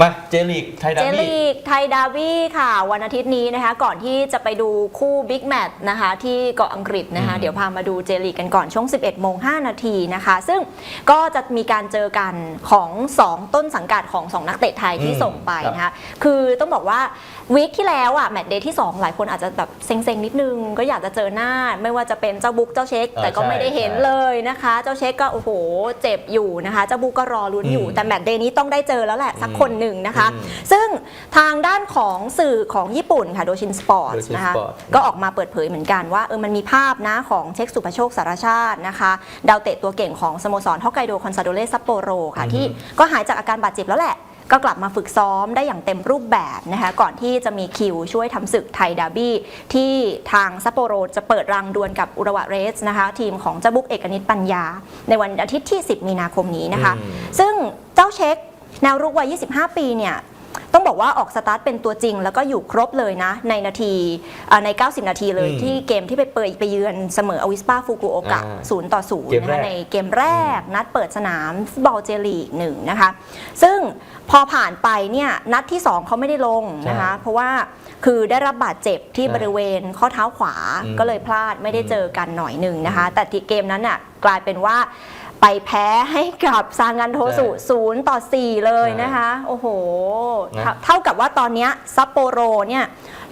มาเจลีกไทยเจดาร์บี้ ลีกไทยดาร์บี้ค่ะ วันอาทิตย์นี้นะคะ ก่อนที่จะไปดูคู่บิ๊กแมตช์นะคะ ที่เกาะอังกฤษนะคะ อืม เดี๋ยวพามาดูเจลีกกันก่อนช่วง 11โมง5นาทีนะคะ ซึ่งก็จะมีการเจอกันของ 2 ต้นสังกัดของ 2 นักเตะไทยที่อืมส่งไปนะคะ คือต้องบอกว่าวีคที่แล้วอะแมตช์เดย์ที่ 2 หลายคนอาจจะแบบเซ็งๆ นิดนึง ก็อยากจะเจอหน้า ไม่ว่าจะเป็นเจ้าบุ๊กเจ้าเช็คเออแต่ก็ใช่ไม่ได้เห็นใช่เลยนะคะ เจ้าเช็คก็โอ้โห เจ็บอยู่นะคะ เจ้าบุ๊กก็รอลุ้นอยู่อืมแต่แมตช์เดย์นี้ต้องได้เจอแล้วแหละสักคนหนึ่งนะคะอืมซึ่งทางด้านของสื่อของญี่ปุ่นค่ะโดชินสปอร์ต Doshin นะคะ Sport ก็ออกมาเปิดเผยเหมือนกันว่าเออมันมีภาพนะของเช็คสุภโชคสารชาตินะคะ ดาวเตะตัวเก่งของสโมสรฮอกไกโดคอนซาโดเรซัปโปโรค่ะอือฮึที่ก็หายจากอาการบาดเจ็บแล้วแหละ ก็กลับมาฝึกซ้อมได้อย่างเต็มรูปแบบนะคะ ก่อนที่จะมีคิวช่วยทำศึกไทยดาร์บี้ ที่ทางซัปโปโรจะเปิดรังดวลกับอุระวะเรสนะคะ ทีมของเจ้าบุ๊กเอกนิตปัญญา ในวันอาทิตย์ที่ 10 มีนาคมนี้นะคะ อืม ซึ่งเจ้าเช็ค แนวรุกวัย 25 ปีเนี่ยต้องบอกว่าออกสตาร์ทเป็นตัวจริง แล้วก็อยู่ครบเลยนะ ในนาทีเอ่อใน 90 นาทีเลยอืมที่เกมที่ไปเปิดไปเยือนเสมออวิสปาฟูกุโอกะอ่าศูนย์ต่อศูนเกย์มนะแรคะกในเกมแรกนัดเปิดสนามฟุตบอลเจลีกหนึ่งนะคะ ซึ่งพอผ่านไปเนี่ยนัดที่ 2เขาไม่ได้ลงนะคะ เพราะว่าคือได้รับบาดเจ็บที่ใช่บริเวณข้อเท้าขวาอืมก็เลยพลาดไม่ได้เจอกันหน่อยหนึ่งนะคะ แต่ที่เกมนั้นน่ะกลายเป็นว่า ไปแพ้ให้กับซางันโทสุใช่ศูนย์ต่อ 4 เลยใช่นะคะ โอ้โหนะเท่าเท่ากับว่าตอนเนี้ยซัปโปโรเนี่ย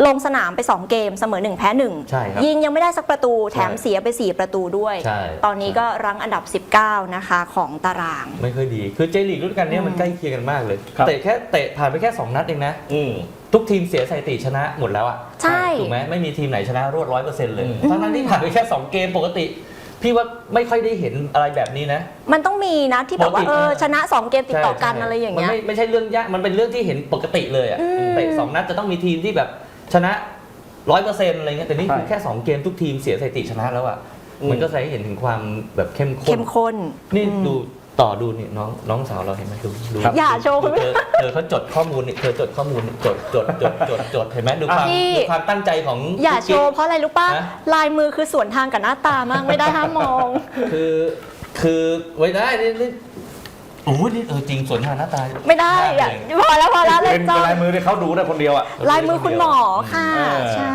ลงสนามไป 2 เกมเสมอ 1 แพ้ใช่ครับ1ยิงยังไม่ได้สักประตูแถมใช่เสียไป 4 ประตูด้วยใช่ตอนนี้ก็รั้งอันดับ 19 นะคะของตาราง ไม่ค่อยดี คือเจลีกรุ่นกันเนี้ยมันอืมใกล้เคียงกันมากเลยครับเตะแค่เตะผ่านไปแค่ 2 นัดเองนะอืมทุกทีมเสียสถิติชนะหมดแล้วอะใช่ถูกไหมไม่มีทีมไหนชนะรวดร้อยเปอร์เซ็นต์เลยอืมทั้งนั้นที่ผ่านไปแค่ 2 เกมปกติ พี่ว่าไม่ค่อยได้เห็นอะไรแบบนี้นะ มันต้องมีนะที่แบบว่าปกติเออเออชนะ 2 เกมติดต่อกันใช่อะไรอย่างมันเงี้ยไม่ไม่ใช่เรื่องยาก มันเป็นเรื่องที่เห็นปกติเลยอะอืม เตะสองนัดจะต้องมีทีมที่แบบชนะร้อยเปอร์เซ็นต์อะไรเงี้ยแต่นี่คือใช่ แค่2เกมทุกทีมเสียสถิติชนะแล้วอะอืมมันก็แสดงให้เห็นถึงความแบบเข้มข้เข้นมข้นนี่อืม ดู ต่อดูนี่น้องน้องสาวเราเห็นไหมดูดูครับอย่าโชว์คุณเธอเธอเขาจดข้อมูลนี่เธอจดข้อมูลนี่จดจดจดจดจดเห็นไหมดูความพี่ ดูความตั้งใจของอย่ากุ๊กโชกิ๊กว์เพราะอะไรรู้ป่ะฮะลายมือคือสวนทางกับหน้าตามากไม่ได้ห้ามมอง คือคือไว้ได้นี่นี่โอ้โหนี่เออจริงส่วนทางหน้าตาไม่ได้อะพอแล้วพอแล้วเล่เป็นนจ้องลายมือที่เขาดูได้คนเดียวอะ ลายมือคุณหมอค่ะ เออ ใช่